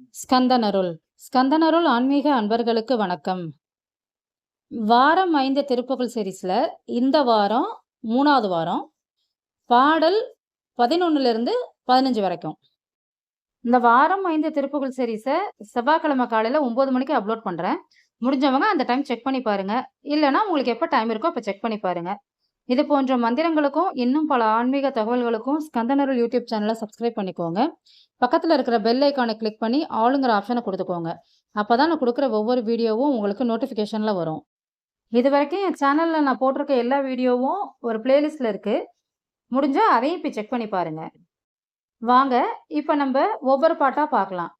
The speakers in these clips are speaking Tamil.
ஸ்கந்தனருள். ஸ்கந்தனருள் ஆன்மீக அன்பர்களுக்கு வணக்கம். வாரம் ஐந்து திருப்புகழ் சீரீஸில் இந்த வாரம் மூணாவது வாரம் பாடல் பதினொன்னுலேருந்து பதினஞ்சு வரைக்கும். இந்த வாரம் ஐந்து திருப்புகழ் சீரீஸை செவ்வாய்க்கிழமை காலையில் ஒம்பது மணிக்கு அப்லோட் பண்ணுறேன் முடிஞ்சவங்க அந்த டைம் செக் பண்ணி பாருங்க. இல்லைனா உங்களுக்கு எப்போ டைம் இருக்கோ அப்போ செக் பண்ணி பாருங்கள் இது போன்ற மந்திரங்களுக்கும் இன்னும் பல ஆன்மீக தகவல்களுக்கும் ஸ்கந்தனருள் யூடியூப் சேனலை சப்ஸ்கிரைப் பண்ணிக்கோங்க. பக்கத்தில் இருக்கிற பெல் ஐக்கானை கிளிக் பண்ணி ஆளுங்கிற ஆப்ஷனை கொடுத்துக்கோங்க. அப்போ தான் நான் கொடுக்குற ஒவ்வொரு வீடியோவும் உங்களுக்கு நோட்டிஃபிகேஷனில் வரும். இது வரைக்கும் என் சேனலில் நான் போட்டிருக்க எல்லா வீடியோவும் ஒரு பிளேலிஸ்ட்டில் இருக்குது முடிஞ்சால் அதையும் இப்போ செக் பண்ணி பாருங்கள் வாங்க இப்போ நம்ம ஒவ்வொரு பாட்டாக பார்க்கலாம்.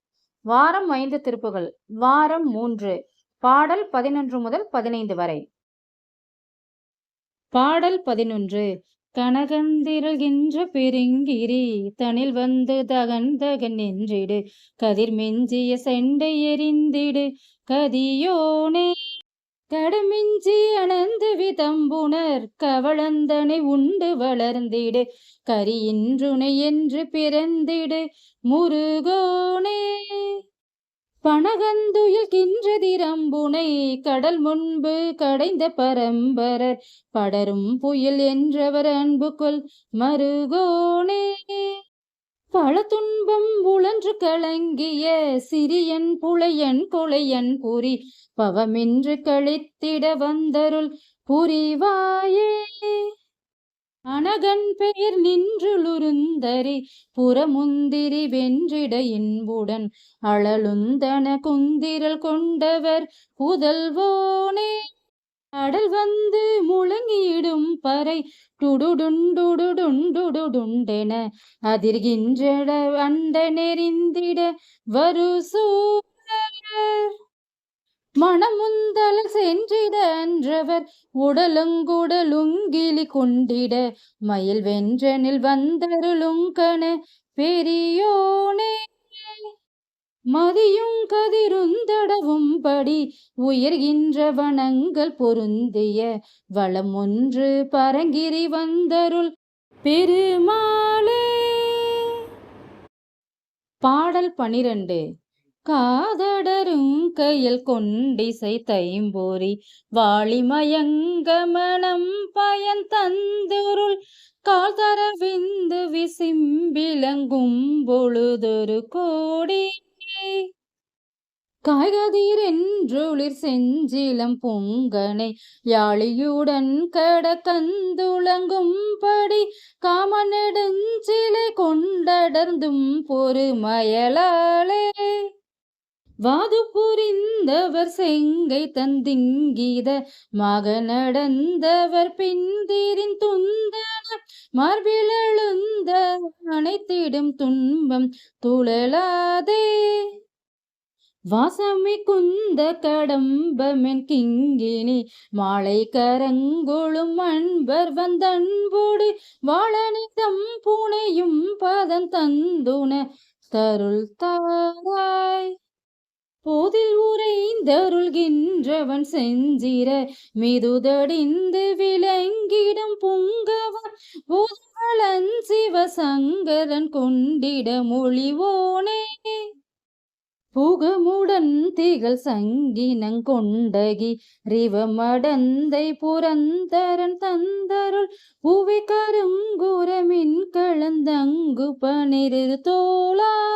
வாரம் ஐந்து திருப்புகள் வாரம் மூன்று பாடல் பதினொன்று முதல் பதினைந்து வரை. பாடல் பதினொன்று. கனகந்திரகின்ற பெருங்கிரி தனில் வந்து தகன் தகன் நின்றிடு. கதிர் மெஞ்சிய செண்டை எரிந்திடு. கதியோனே கடமிஞ்சி அனந்து விதம்புணர். கவளந்தனை உண்டு வளர்ந்திடு. கரியின்றுனை என்று பிறந்திடு. முருகோனே பணகந்துயில் கின்றதிரம்புனை கடல் முன்பு கடைந்த பரம்பரர். படரும் புயல் என்றவர் அன்புக்குள் மருகோனே. பல துன்பம் உழன்று கலங்கிய சிறியன் புலையன் கொலையன் புரி. பவமின்று கழித்திட வந்தருள் புரிவாயே. அனகன் பெயர் நின்றுளுருந்தரி புறமுந்திரி வென்றிட இன்புடன் அழலுந்தன குந்திரல் கொண்டவர் புதல்வோனே அடல் வந்து முழங்கிடும் பறை டுடுடுண்டுடுடுண்டுடுண்டென அதிர்கின்றட அண்ட நெறிந்திட வரு சூழர் மனமுந்தல சென்றிடன்றவர் உடலுங்குடலுங்கிலி கொண்டிட மயில் வென்றனில் வந்தருளுங்கன பெரியோனே. மதியும் கதிருந்தடவும் படி உயர்கின்ற வனங்கள் பொருந்திய வளம் ஒன்று பரங்கிரி வந்தருள் பெருமாளே. பாடல் பனிரெண்டு. காதடரும் கையில் கொண்டிசை தைம்போரி வாளிமயங்க மனம் பயன் தந்துருள் கால் தர விந்து விசிம்பிளங்கும் பொழுதொரு கோடி. காய்கதிர் என்றுளிர் செஞ்சிலம் பொங்கனை யாழியுடன் கடக்கந்துளங்கும்படி காமனெடுஞ்சிலை கொண்டடர்ந்தும் பொறுமயலாலே வாது புரிந்தவர் செங்கை தந்திங்கீத மகனடந்தவர் பிந்திரின் துந்தன மார்பிலெழுந்த அனைத்திடும் துன்பம் துழலாதே. வாசமி குந்த கடம்பமென் கிங்கினி மாலை கரங்கொழும் அன்பர் வந்தன்போடு வாழனி தம் பூனையும் பதம் தந்துன தருள் தாராய். போதில் உரைந்தருள்கின்றவன் செஞ்சிர மிதுதடிந்து விளங்கிடம் புங்கவன். சிவசங்கரன் கொண்டிட மொழிவோனே. புகமுடன் திகழ் சங்கினங்கொண்டகி ரிவமடந்தை புரந்தரன் தந்தருள். புவி கருங்குரமின் கலந்தங்கு பனிரு தோளா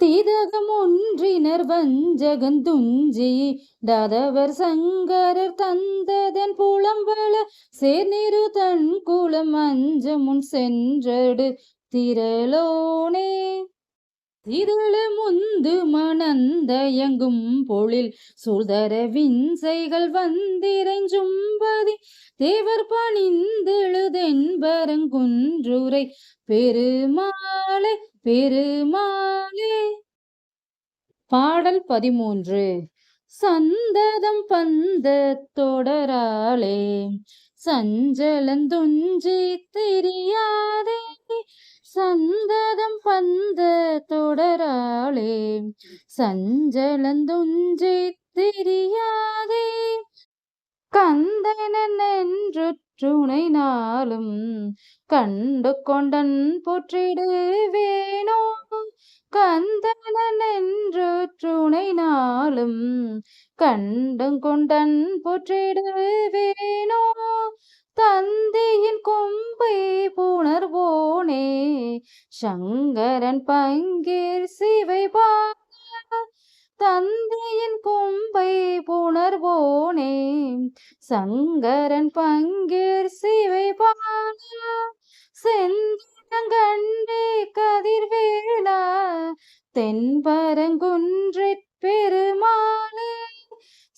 தீதகம் ஒன்றினர் வஞ்சகந்துஞ்சி துஞ்சி சங்கரர் தந்ததன் புலம்பல சேர்நிறு தன் குளம் அஞ்ச முன் சென்றடு திரளோனே. திரள முந்து மணந்தயங்கும் பொழில் சுதர விஞ்சைகள் வந்திரைஞ்சும்பதி தேவர் பணிந்தெழுதென்பரங்குன்றுரை பெருமாளை பெருமாள் பாடல் பதிமூன்று. சந்ததம் பந்த தொடராளே சஞ்சலந்துஞ்சி தெரியாதே சந்ததம் பந்த தொடராளே சஞ்சலந்துஞ்சி தெரியாதே கந்தனன் என்று துணை நாளும் கண்டு கொண்டன் போற்றிடுவேனோ கந்தனன் என்று துணை நாளும் கண்டும் கொண்டன் போற்றிடுவேனோ? தந்தையின் கொம்பை புணர்வோனே சங்கரன் பங்கீர் சிவை தந்தையின் கொம்பை புணர்வோனே சங்கரன் பங்கீர் சிவை செந்தங்கண்டே கதிர்வேலா தென்பரங்குன்றிற் பெருமாளே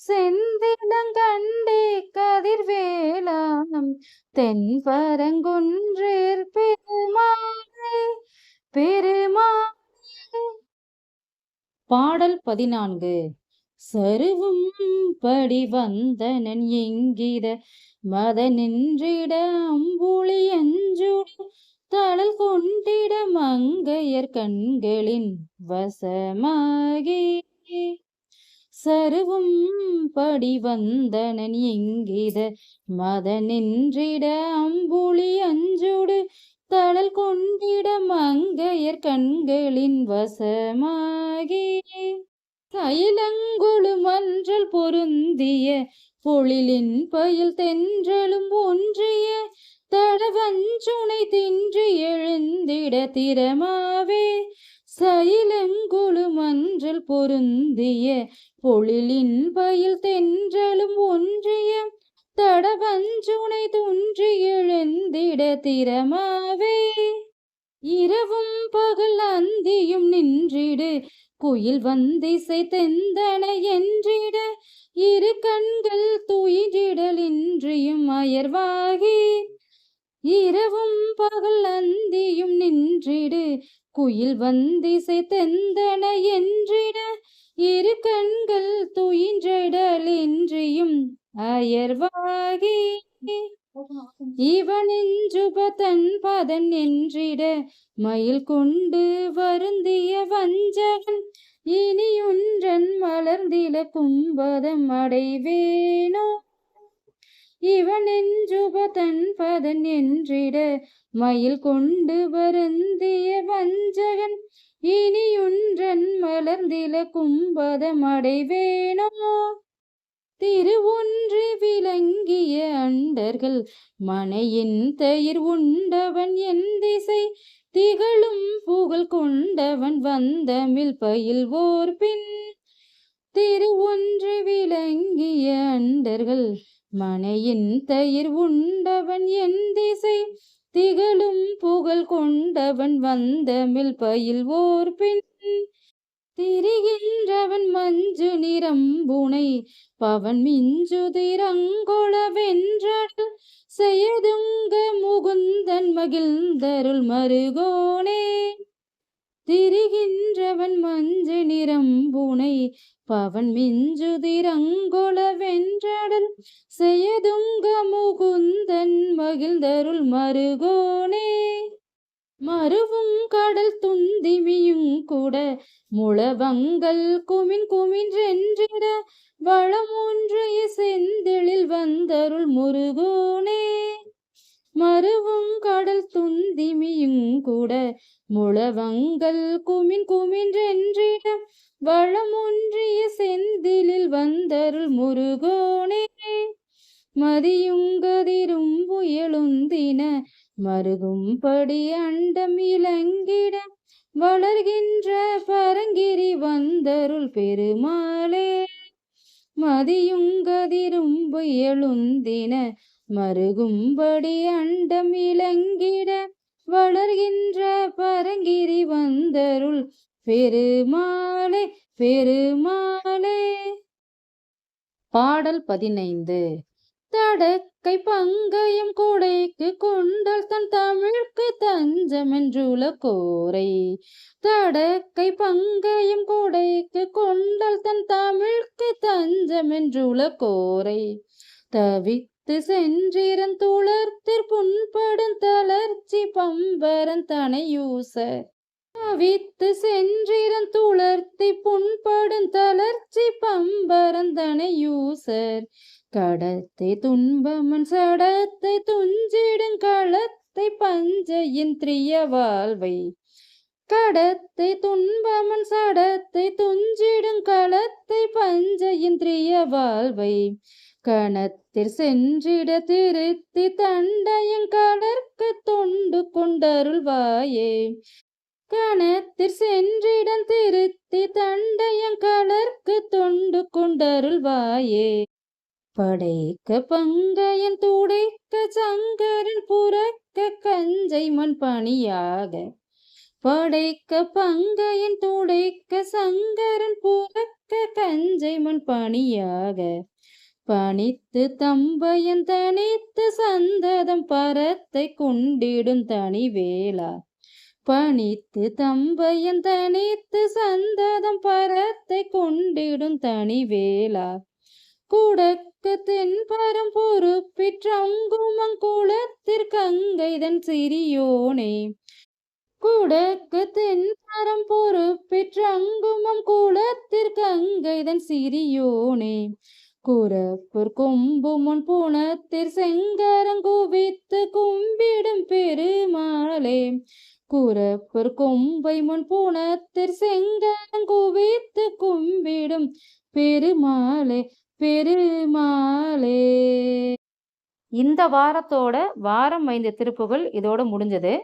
செந்திலங்கண்டே கதிர்வேலாம் தென்பரங்குன்றிற் பெருமாளே பெருமாளே. பாடல் பதினான்கு. சருவும் படி வந்தனன் எங்கிட மத நின்றிட அம்புலி அஞ்சுடு தழல் கொண்டிட மங்கையர் கண்களின் வசமாகி சருவும் படி வந்தனன் எங்கித மத நின்றிட அம்புலி அஞ்சுடு தளல் கொண்டிட மங்கையர் கண்களின் வசமாகி சைலங்குழு மன்றல் பொருந்திய பொழிலின் பயில் தென்றலும் ஒன்றிய தடவஞ்சுனை தின்று எழுந்திட திறமாவே சயிலங்குழு மன்றல் பொருந்திய பொழிலின் பயில் தென்றலும் ஒன்றிய தடவஞ்சுனை துன்றி எழுந்திட திறமாவே. இரவும் பகல் அந்தியும் நின்றிடு குயில் வந்திசை தெந்தன என்றிட இரு கண்கள் துயிலிடலின்றியும் அயர்வாகி இரவும் பகல் அந்தியும் நின்றிடு. குயில் வந்திசை தெந்தன என்றிட. இரு கண்கள் துயின்றடலின்றியும் அயர்வாகி. இவனெஞ்சுபதன் பதன் என்றிட மயில் கொண்டு வருந்திய வஞ்சகன் இனியுன்றன் மலர்ந்தில கும்பதம் அடைவேனோ? இவனெஞ்சுபதன் பதன் என்றிட மயில் கொண்டு வருந்திய வஞ்சகன் இனியொன்றன் மலர்ந்தில கும்பதம் அடைவேனோ திருவொன்று விளங்கிய அண்டர்கள் மனையின் தயிர் உண்டவன் என் திசை திகழும் புகழ் கொண்டவன் வந்தமிழ் பயில்வோர் பின். திருவொன்று மனையின் தயிர் உண்டவன் என் திசை திகழும் புகழ் கொண்டவன் வந்தமிழ் ஓர் பின் திரிகின்றவன் மஞ்சு நிறம்புனை பவன் மிஞ்சுதிரங்கொள வென்றடல் செய்துங்க முகுந்தன் மகிழ்ந்தருள் மருகோனே. திரிகின்றவன் மஞ்ச நிறம் பூனை பவன் மிஞ்சுதிரங்கொள வென்றடல் செய்யதுங்க முகுந்தன் மகிழ்ந்தருள் மருகோனே. மருவும் கடல் துந்திமியும் கூட முழவங்கள் குமின் குமின்றென்றிட வளம் ஒன்றைய செந்திலில் வந்தருள் முருகோனே. மருவும் கடல் துந்திமியும் கூட முழவங்கள் குமின் குமின்றென்றிடம் வளமொன்றிய செந்திலில் வந்தருள் முருகோனே. மதியுங்கதிரும் புயலுந்தின மருகும்படி அண்டம் இலங்கிட வளர்கின்ற பரங்கிரி வந்தருள் பெருமாளே. மதியுங்கதிரும் புயலுந்தின மருகும்படி அண்டம் இலங்கிட வளர்கின்ற பரங்கிரி வந்தருள். பெருமாளே பெருமாளே பாடல் பதினைந்து. தடக்கை பங்கயம் கொடைக்கு கொண்டால் தன் தமிழ்க்கு என்றுள்ள கோரை. தடக்கை பங்கயம் கொடைக்கு கொண்டால் தன் தமிழ்க்கு என்றுள்ள கோரை. தவி திசென்றிரன் துளர்த்திற் புண்படும் தளர்ச்சி பம்பரன் தனையூச தவித்து சென்றிரன் துளர்த்தி புண்படும் தளர்ச்சி பம்பரன் தனையூசர். கடத்தை துன்பமன் சடத்தை துஞ்சிடும் களத்தை பஞ்சையின் திரிய வாழ்வை. கடத்தை துன்பமன் சடத்தை துஞ்சிடும் களத்தை பஞ்ச இந்திரிய வாழ்வை. கணத்தில் சென்றிட திருத்தி தண்டயங்கடற்கு தொண்டு கொண்டருள்வாயே கணத்தில் சென்றிடம் திருத்தி தண்டயங்கடற்கு தொண்டு கொண்டருள்வாயே படைக்க பங்கையன் துடைக்க சங்கரன் புறக்க கஞ்சை மண் பணியாக. படைக்க பங்கையன் துடைக்க சங்கரன் புறக்க கஞ்சை மண் பணியாக. பணித்து தம்பையன் தனித்து சந்ததம் பரத்தை கொண்டிடும் தனி வேளா பணித்து தம்பையன் தனித்து சந்ததம் பரத்தை கொண்டிடும் தனி வேளா குடக்கு தென்பரம் பொறுப்பிற்றங்குமங்குளத்திற்கங்கைதன் சிறியோனே. குடக்கு தென்பரம் பொறுப்பிற்றங்குமம் குளத்திற்கங்கைதன் சிறியோனே. குரப்பர் கொம்பு முன் புனத்திற் செங்கரங்குவித்து கும்பிடும் பெருமாளே. குரப்பர் கொம்பை முன் புனத்திற் செங்கரங்குவித்து கும்பிடும் பெருமாளே பெருமாளே. இந்த வாரத்தோட வாரம் ஐந்து திருப்புகள் இதோட முடிஞ்சது.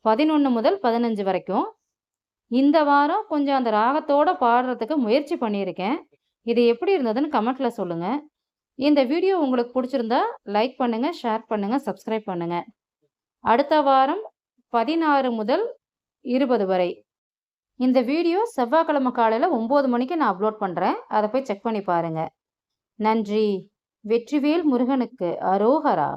பதினொன்று முதல் பதினஞ்சு வரைக்கும். இந்த வாரம் கொஞ்சம் அந்த ராகத்தோட பாடுறதுக்கு முயற்சி பண்ணியிருக்கேன். இது எப்படி இருந்ததுன்னு கமெண்ட்டில் சொல்லுங்கள் இந்த வீடியோ உங்களுக்கு பிடிச்சிருந்தா லைக் பண்ணுங்கள் ஷேர் பண்ணுங்கள் சப்ஸ்கிரைப் பண்ணுங்கள் அடுத்த வாரம் பதினாறு முதல் இருபது வரை. இந்த வீடியோ செவ்வாய்க்கிழமை காலையில் ஒம்பது மணிக்கு நான் அப்லோட் பண்ணுறேன் அதை போய் செக் பண்ணி பாருங்கள் நன்றி. வெற்றிவேல் முருகனுக்கு அரோகரா.